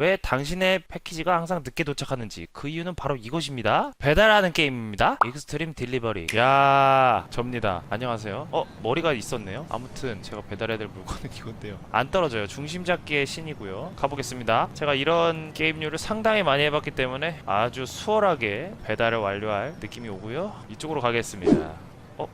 왜 당신의 패키지가 항상 늦게 도착하는지 그 이유는 바로 이것입니다. 배달하는 게임입니다. 익스트림 딜리버리. 야, 접니다. 안녕하세요. 어, 머리가 있었네요. 아무튼 제가 배달해야 될 물건은 이건데요. 안 떨어져요. 중심 잡기의 신이고요. 가보겠습니다. 제가 이런 게임류를 상당히 많이 해봤기 때문에 아주 수월하게 배달을 완료할 느낌이 오고요. 이쪽으로 가겠습니다. 어,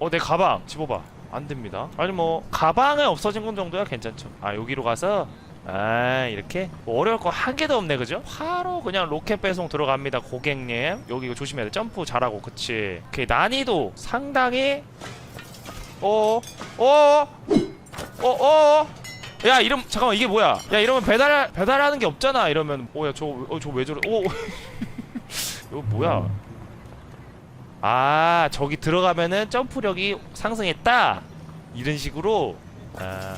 어, 내 가방 집어봐. 안 됩니다. 아니 뭐 가방에 없어진 건 정도야 괜찮죠. 아 여기로 가서 아 이렇게 뭐 어려울 거 한 개도 없네 그죠? 바로 그냥 로켓 배송 들어갑니다 고객님. 여기 이거 조심해야 돼. 점프 잘하고 그치. 오케이 난이도 상당히 어어어어어 야 이름 잠깐만 이게 뭐야? 야 이러면 배달 배달하는 게 없잖아 이러면 오야 저저 왜 저래? 오 이거 뭐야? 아 저기 들어가면은 점프력이 상승했다 이런 식으로 아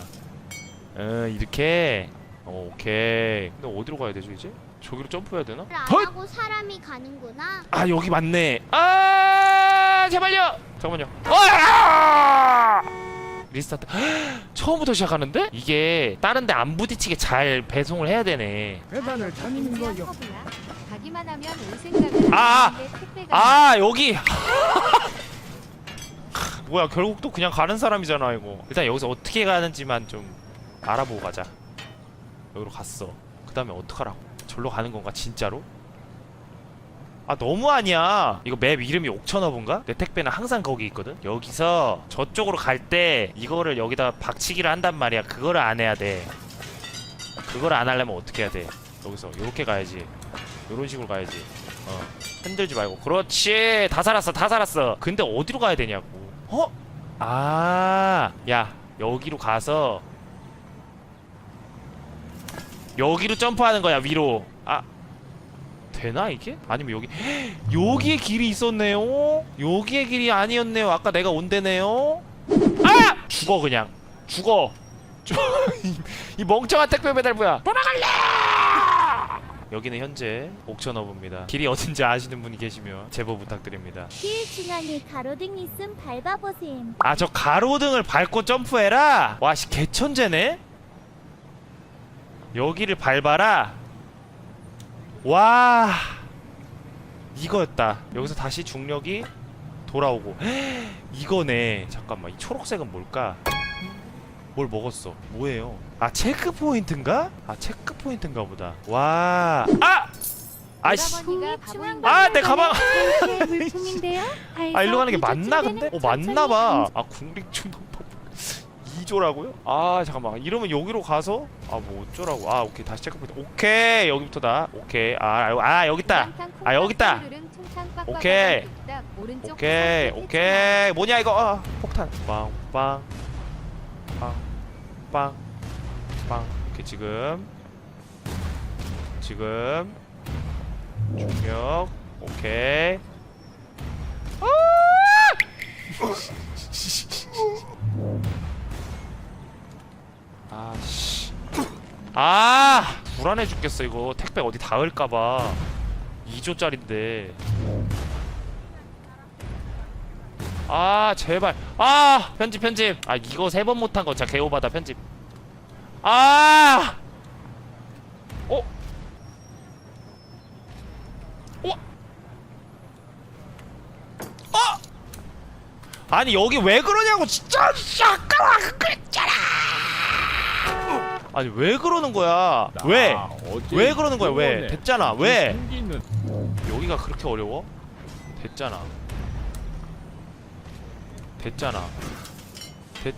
어, 이렇게 어, 오케이. 근데 어디로 가야 되죠 이제? 저기로 점프해야 되나? 안 헛! 하고 사람이 가는구나. 아 여기 맞네. 아 제발요! 잠깐만요. 아! 리스타트. 처음부터 시작하는데? 이게 다른데 안 부딪히게 잘 배송을 해야 되네. 배달을 다니는 거요. 가기만 하면 올 생각은 아! 안 하는데 택배가 아 여기. 뭐야 결국 또 그냥 가는 사람이잖아 이거. 일단 여기서 어떻게 가는지만 좀 알아보고 가자 여기로 갔어. 그 다음에 어떡하라고? 절로 가는 건가 진짜로? 아 너무 아니야. 이거 맵 이름이 옥천허브인가? 내 택배는 항상 거기 있거든. 여기서 저쪽으로 갈 때 이거를 여기다 박치기를 한단 말이야. 그거를 안 해야 돼. 그거를 안 하려면 어떻게 해야 돼? 여기서 요렇게 가야지. 요런 식으로 가야지. 어 흔들지 말고. 그렇지! 다 살았어 다 살았어. 근데 어디로 가야 되냐고. 어? 아야 여기로 가서 여기로 점프하는 거야 위로. 아 되나 이게? 아니면 여기 여기에 길이 있었네요? 여기에 길이 아니었네요. 아까 내가 온 데네요? 아! 죽어 그냥. 죽어. 저- 이- 이 멍청한 택배 배달부야. 돌아갈래! 여기는 현재 옥천허브입니다. 길이 어딘지 아시는 분이 계시면 제보 부탁드립니다. 길 중앙에 가로등 있음 밟아보셈. 아 저 가로등을 밟고 점프해라! 와씨 개천재네 여기를 밟아라. 와 이거였다. 여기서 다시 중력이 돌아오고. 이거네. 잠깐만 이 초록색은 뭘까? 뭘 먹었어? 뭐예요? 아 체크 포인트인가? 아 체크 포인트인가 보다. 와 아! 아이씨. 오라버니가 바보인 아내 가방. 아 일로 가는 게 맞나 근데? 어 맞나봐. 아 국립중앙법 2조라고요? 아 잠깐만. 이러면 여기로 가서 아 뭐 어쩌라고. 아 오케이. 다시 체크포인트. 오케이. 여기부터다. 오케이. 아, 아, 아 여기 있다 아, 여기 있다. 오케이. 오케이. 오케이. 뭐냐 이거? 아 폭탄. 빵빵 빵빵빵. 오케이 지금. 지금. 중력. 오케이 아씨 아! 불안해 죽겠어 이거. 택배 어디 닿을까봐. 2조짜린데. 아 제발. 아! 편집 편집. 아 이거 세 번 못한 거 진짜 개오바다 편집. 아! 어? 어? 어? 아니 여기 왜 그러냐고. 진짜 아까 그랬잖아 아니 왜 그러는 거야 왜? 왜 그러는 거야 왜? 됐잖아 왜? 여기가 그렇게 어려워? 됐잖아. 됐잖아. 됐.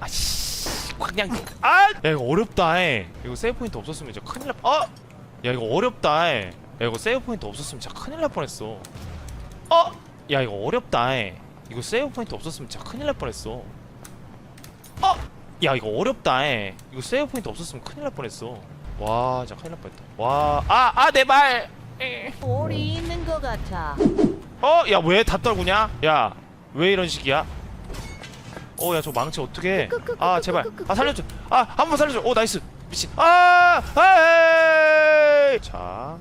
아씨. 그냥 아! 야 이거 어렵다 해. 이거 세이브 포인트 없었으면 진짜 큰일 날. 어! 야 이거 어렵다 해. 야 이거 세이브 포인트 없었으면 진짜 큰일 날 뻔했어. 어! 야 이거 어렵다 해. 이거 세이브 포인트 없었으면 진짜 큰일 날 뻔했어. 어! 야 이거 어렵다 해. 이거 세이브 포인트 없었으면 큰일 날 뻔했어. 와 진짜 큰일 날 뻔했다. 와, 아, 아, 내 말. 에. 볼이 있는 것 같아. 어, 야, 왜 다 떨구냐? 야, 왜 이런 식이야? 어, 야, 저 망치 어떻게? 아, 제발. 아, 살려줘. 아, 한 번 살려줘. 오, 나이스. 미친. 아, 아, 에이. 자,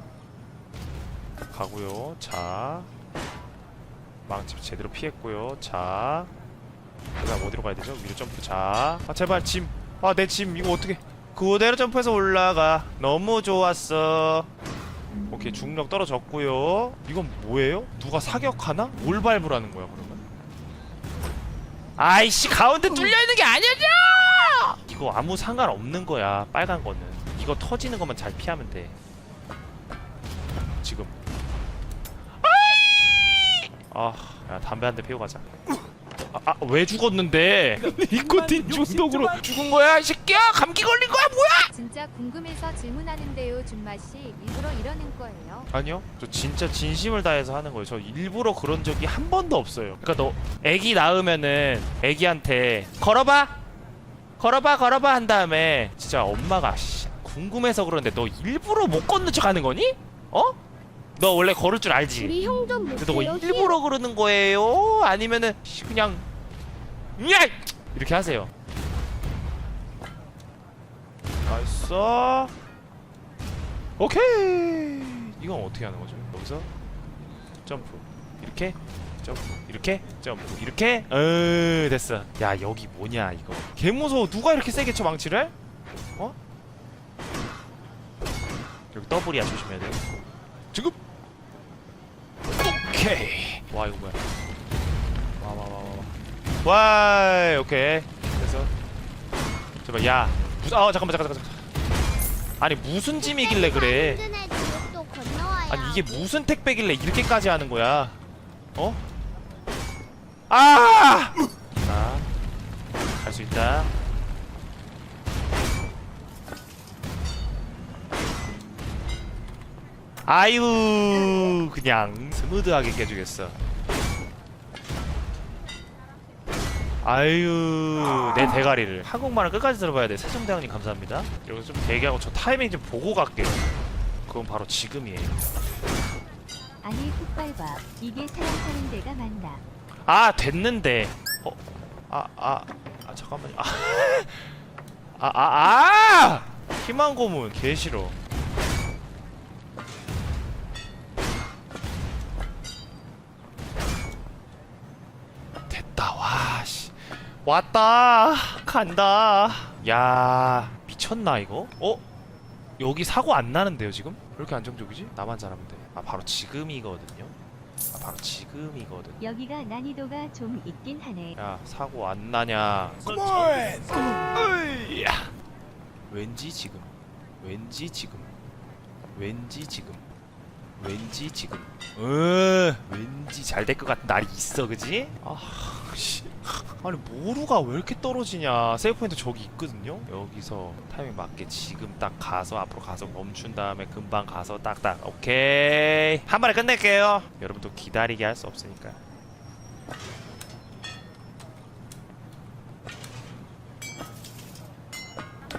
가고요. 자, 망치 제대로 피했고요. 자, 그다음 어디로 가야 되죠? 위로 점프. 자, 아, 제발 짐. 아, 내 짐 이거 어떻게? 그대로 점프해서 올라가 너무 좋았어 오케이 중력 떨어졌고요 이건 뭐예요? 누가 사격하나? 뭘 밟으라는 거야 그러면? 아이씨 가운데 뚫려 있는 게 아니죠! 이거 아무 상관 없는 거야 빨간 거는 이거 터지는 것만 잘 피하면 돼 지금 아, 야 담배 한 대 피우고 가자. 아, 아, 왜 죽었는데? 니코틴 중독으로 죽은 거야, 이 새끼야? 감기 걸린 거야, 뭐야? 진짜 궁금해서 질문하는데요. 준맛이 일부러 이러는 거예요. 아니요, 저 진짜 진심을 다해서 하는 거예요. 저 일부러 그런 적이 한 번도 없어요. 그러니까 너 애기 낳으면은 애기한테 걸어봐, 걸어봐, 걸어봐 한 다음에 진짜 엄마가 씨, 궁금해서 그러는데 너 일부러 못 걷는 척 하는 거니? 어? 너 원래 걸을 줄 알지? 우리 형좀 근데 너 못해요. 일부러 그러는 거예요? 아니면은 씨, 그냥 야 이렇게 하세요. 나이스. 오케이. 이건 어떻게 하는 거죠? 여기서 점프 이렇게 점프 이렇게 점프 이렇게 어 됐어. 야 여기 뭐냐 이거? 개 무서워. 누가 이렇게 세게 쳐 망치를? 어? 여기 더블이야 조심해야 돼. 지금 오케이. 와 이거 뭐야? 와와 와 와. 와 오케이. 그래서 제발 야. 무, 아 잠깐만 잠깐 잠깐 잠깐. 아니 무슨 짐이길래 그래? 아니 이게 무슨 택배길래 이렇게까지 하는 거야? 어? 아! 자, 갈 수 있다. 아유, 그냥 스무드하게 깨주겠어. 아유, 내 대가리를 한국말을 끝까지 들어봐야 돼. 세종대왕님 감사합니다. 여기서 좀 대기하고 저 타이밍 좀 보고 갈게요. 그건 바로 지금이에요. 아니 훅 밟아 이게 사람 사는 데가 맞나 아 됐는데 어? 아아 아 잠깐만요 아 아, 아, 아! 희망 고문 개 싫어 왔다 간다 야 미쳤나 이거? 어? 여기 사고 안 나는데요 지금? 왜 이렇게 안정적이지? 나만 잘하면 돼아 바로 지금이거든요 아 바로 지금이거든 여기가 난이도가 좀 있긴 하네 야 사고 안 나냐 으이 야. 왠지 지금 왠지 지금 왠지 지금 왠지 지금 으 왠지 잘 될 것 같은 날이 있어 그지? 아씨 아니 모루가 왜 이렇게 떨어지냐. 세이브 포인트 저기 있거든요. 여기서 타이밍 맞게 지금 딱 가서 앞으로 가서 멈춘 다음에 금방 가서 딱딱. 오케이. 한 번에 끝낼게요. 여러분도 기다리게 할 수 없으니까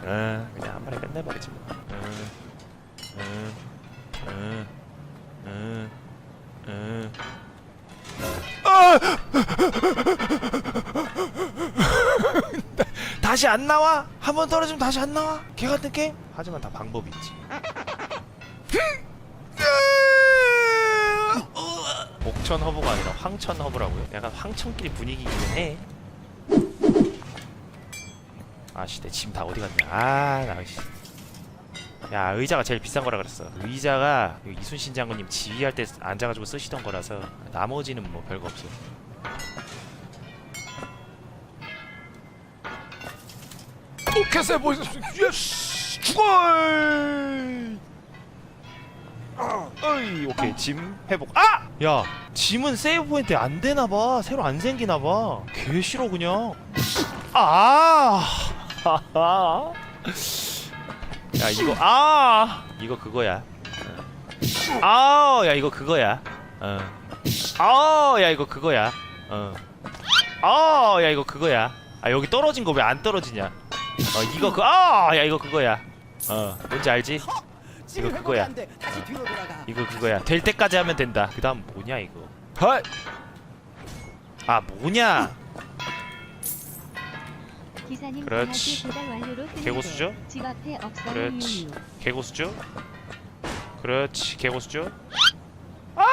응, 그냥 한 번에 끝내버리지 뭐. 응, 응, 응, 응, 응. 아! 다시 안 나와? 한 번 떨어지면 다시 안 나와? 개 같은 게임? 하지만 다 방법이 있지. 옥천 허브가 아니라 황천 허브라고요? 약간 황천끼리 분위기이긴 해. 아씨 내 짐 다 어디 갔냐 아나 씨. 야 의자가 제일 비싼 거라 그랬어. 의자가 이순신 장군님 지휘할 때 앉아가지고 쓰시던 거라서 나머지는 뭐 별거 없어. 오케이 보이셨어? 예스! 죽어 어이 오케이. 짐 회복. 아! 야 짐은 세이브 포인트 안 되나봐. 새로 안 생기나봐. 개 싫어 그냥. 아! 하하. 야 이거 아 이거 그거야. 아야 이거 그거야. 어. 아야 이거 그거야. 어. 아야 이거 그거야. 아 여기 떨어진 거 왜 안 떨어지냐? 어 이거 그아야 이거 그거야. 어 뭔지 알지? 이거 그거야. 다시 뒤로 돌아가. 이거 그거야. 될 때까지 하면 된다. 그다음 뭐냐 이거? 헐. 아 뭐냐? 기사님 그렇지. 개고수죠? 그렇지. 개고수죠? 그렇지 개고수죠? 아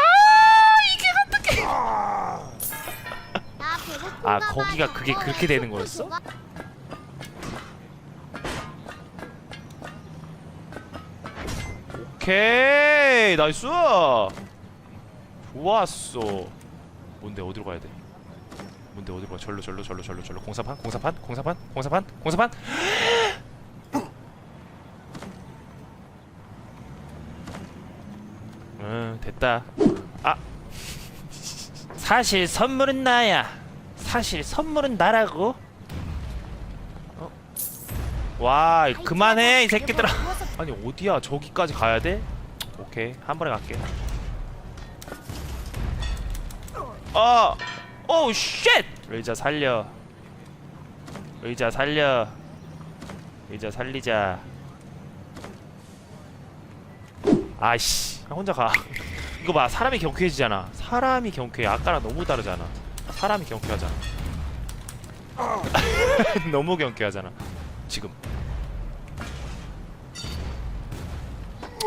이게 어떻게? 아, 아 거기가 그게 그렇게 되는 거였어? 오케이 나이스 좋았어 뭔데 어디로 가야 돼 뭔데 어디로 가 절로 절로 절로 절로 절로. 공사판 공사판 공사판 공사판 공사판. 응 됐다. 아. 사실 선물은 나야. 사실 선물은 나라고. 어? 와 그만해 이 새끼들아. 아니 어디야? 저기까지 가야 돼? 오케이 한 번에 갈게. 아! 오 쉣! 의자 살려. 의자 살려. 의자 살리자. 아이씨. 나 혼자 가. 이거 봐 사람이 경쾌해지잖아. 사람이 경쾌해. 아까랑 너무 다르잖아. 사람이 경쾌하잖아. 너무 경쾌하잖아. 지금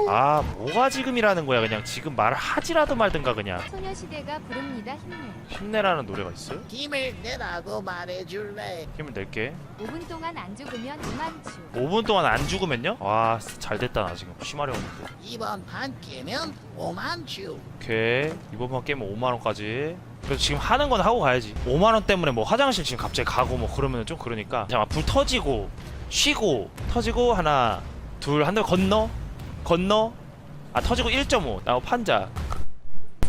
아 뭐가 지금이라는 거야 그냥 지금 말을 하지라도 말든가 그냥 소녀시대가 부릅니다. 힘내. 힘내라는 노래가 있어요? 힘을 내라고 말해줄래. 힘을 낼게 5분 동안 안 죽으면 이만추. 5분 동안 안 죽으면요? 와 잘 됐다 나 지금 심하려웠는데 이번 판 깨면 5만추. 오케이 이번만 깨면 5만원까지 그래서 지금 하는 건 하고 가야지 5만원 때문에 뭐 화장실 지금 갑자기 가고 뭐 그러면 좀 그러니까 잠깐 불 터지고 쉬고 터지고 하나 둘 한 대 건너 건너 아 터지고 1.5 나고 판자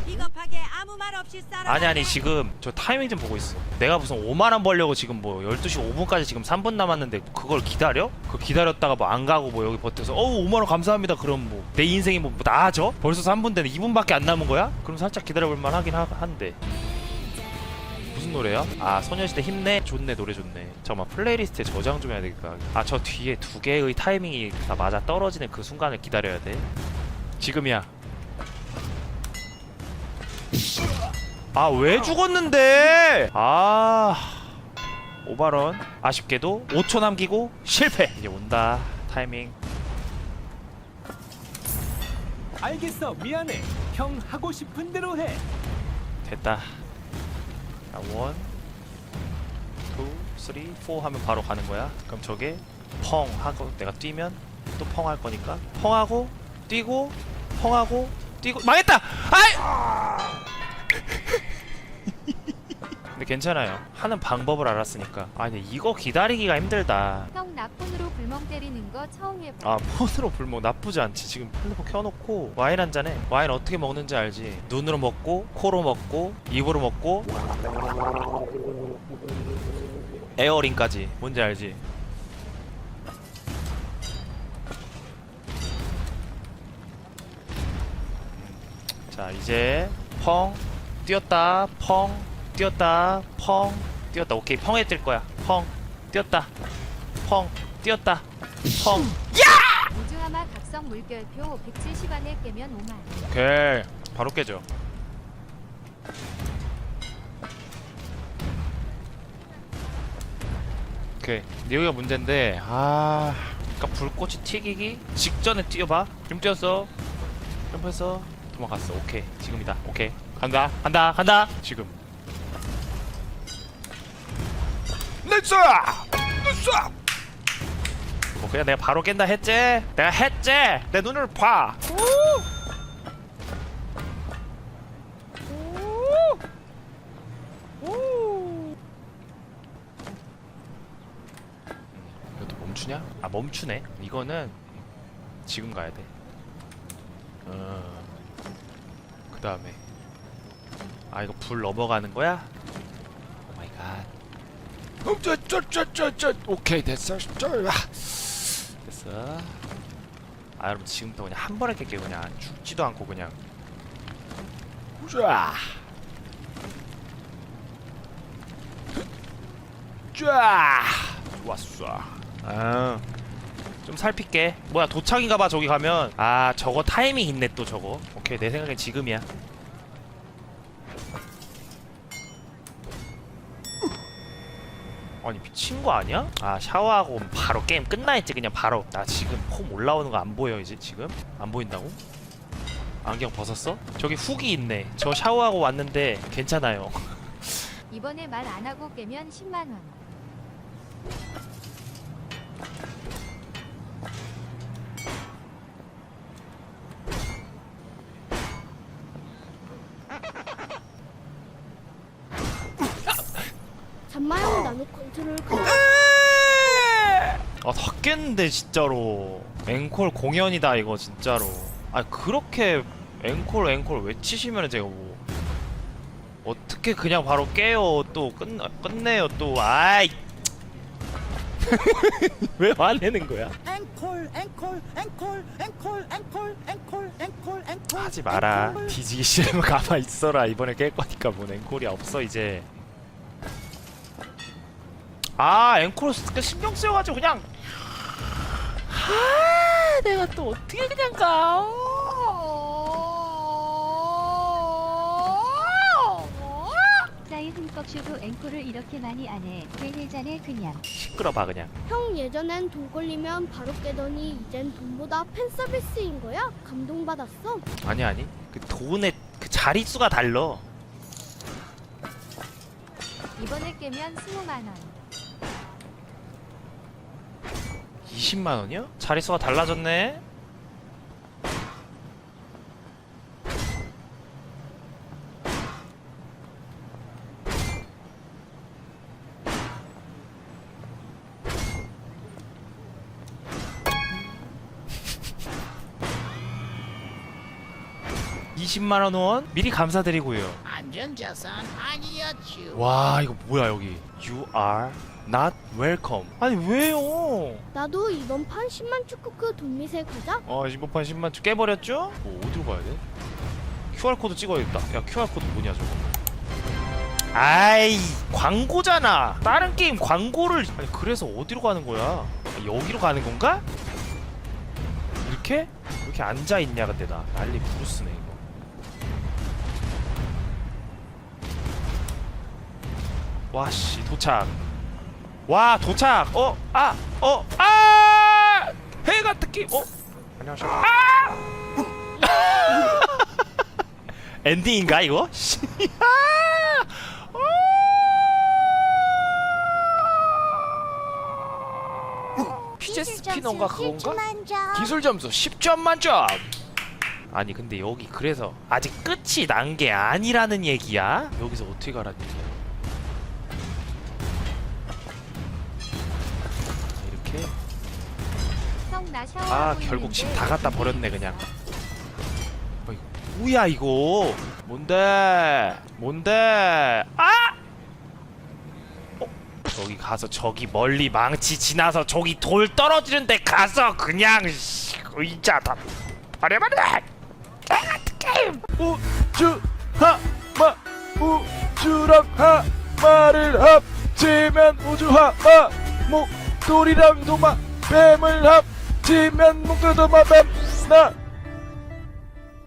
비겁하게 아무 말 없이 살아. 아니 아니 지금 저 타이밍 좀 보고 있어 내가 무슨 5만원 벌려고 지금 뭐 12시 5분까지 지금 3분 남았는데 그걸 기다려? 그거 기다렸다가 뭐 안 가고 뭐 여기 버텨서 어우 5만원 감사합니다 그럼 뭐 내 인생이 뭐 나아져? 벌써 3분 되네 2분밖에 안 남은 거야? 그럼 살짝 기다려볼만 하긴 하, 한데 무슨 노래야? 아 소녀시대 힘내 좋네 노래 좋네. 잠깐만 플레이리스트에 저장 좀 해야 되겠다 아 저 뒤에 두 개의 타이밍이 다 맞아 떨어지는 그 순간을 기다려야 돼. 지금이야. 아 왜 죽었는데? 아 오바런. 아쉽게도 5초 남기고 실패. 이제 온다. 타이밍. 알겠어. 미안해. 형 하고 싶은 대로 해. 됐다 자, 원, 투, 쓰리, 포 하면 바로 가는 거야. 그럼 저게 펑 하고 내가 뛰면 또 펑 할 거니까 펑 하고 뛰고 펑 하고 뛰고 망했다. 아이! 괜찮아요. 하는 방법을 알았으니까. 아니 이거 기다리기가 힘들다. 형 낙폰으로 불멍 때리는 거 처음 해봐. 아 폰으로 불먹 나쁘지 않지. 지금 핸드폰 켜놓고 와인 한 잔에 와인 어떻게 먹는지 알지? 눈으로 먹고 코로 먹고 입으로 먹고. 에어링까지. 뭔지 알지? 자 이제 펑. 뛰었다. 펑 뛰었다. 펑. 뛰었다. 오케이. 펑에 뜰 거야. 펑. 뛰었다. 펑. 뛰었다. 펑. 우주하마 각성 물결표 170안에 깨면 5만. 오케이. 바로 깨져 오케이. 여기가 문제인데 아 그니까 불꽃이 튀기기 직전에 뛰어봐. 좀 뛰었어. 점프했어. 도망갔어. 오케이. 지금이다. 오케이. 간다. 간다. 간다. 지금 냈어 냈어 뭐 그냥 내가 바로 깬다 했지 내가 했지 내 눈을 봐 이것도 멈추냐? 아 멈추네. 이거는 지금 가야 돼. 어. 그 다음에 아 이거 불 넘어가는 거야? 갓. 어쩌쩌쩌쩌쩌 오케이 됐어. 쩌 됐어. 아 여러분 지금부터 그냥 한 번에 깰게요 그냥 죽지도 않고 그냥. 쫙. 쫙. 좋았어. 아. 좀 살필게. 뭐야 도착인가봐 저기 가면. 아 저거 타이밍 있네 또 저거. 오케이 내 생각엔 지금이야. 아니 미친 거 아니야? 아 샤워하고 바로 게임 끝나 있지 그냥 바로. 나 지금 폼 올라오는 거 안 보여 이제 지금? 안 보인다고? 안경 벗었어? 저기 훅이 있네. 저 샤워하고 왔는데 괜찮아요. 이번에 말 안 하고 깨면 10만 원. 다 깼는데, 진짜로. 앵콜 공연이다, 이거, 진짜로. 아, 그렇게 앵콜, 앵콜 외치시면 제가 뭐. 어떻게 그냥 바로 깨요, 또, 끝, 끝내요, 또. 아이. 왜 화내는 거야? 앵콜 앵콜 앵콜 앵콜 앵콜 앵콜 앵콜 앵콜 하지 마라. 앵콜. 뒤지기 싫으면 가만 있어라. 이번에 깰 거니까 뭔 앵콜이 없어 이제. 아 앵콜 그 신경 쓰여가지고 그냥. 아 내가 또 어떻게 그냥 가? 싸이 흠뻑 쇼도 앵콜을 이렇게 많이 안 해. 대회자네 그냥. 시끄러봐 그냥. 형 예전엔 돈 걸리면 바로 깨더니 이젠 돈보다 팬 서비스인 거야? 감동받았어. 아니 아니. 그 돈의 그 자릿수가 달러. 이번에 깨면 20만 원. 20만 원이요? 자릿수가 달라졌네. (20만 원 원) 미리 감사드리고요 안전자산 아니었죠 와 이거 뭐야 여기 You are not welcome 아니 왜요 나도 이번 판 10만 축구크 돈미세 가자. 어 이번판 10만 주 깨버렸죠? 뭐 어디로 가야 돼? QR코드 찍어야겠다 야 QR코드 뭐냐 저거 아이 광고잖아 다른 게임 광고를 아니 그래서 어디로 가는 거야 아, 여기로 가는 건가? 이렇게? 이렇게 앉아 있냐 근데 나 난리 부르스네 이거 와씨 도착 와 도착 어? 아! 어? 아! 해가 특히 어? 안녕하세요 아! 엔딩인가 이거? 씨. 아! 어! 피제 스피너인가 그건가? 기술 점수 10점 만점. 아니 근데 여기 그래서 아직 끝이 난 게 아니라는 얘기야? 여기서 어떻게 가라는 아 결국 집 다 갖다 버렸네 그냥. 뭐야 이거? 뭔데? 뭔데? 아! 어? 저기 가서 저기 멀리 망치 지나서 저기 돌 떨어지는 데 가서 그냥 씨, 의자 다 버려버려! 게임 우주하마 우주랑 하마를 합치면 우주하마 목돌이랑 도마 뱀을 합 치면 목돌 도마 뱀 나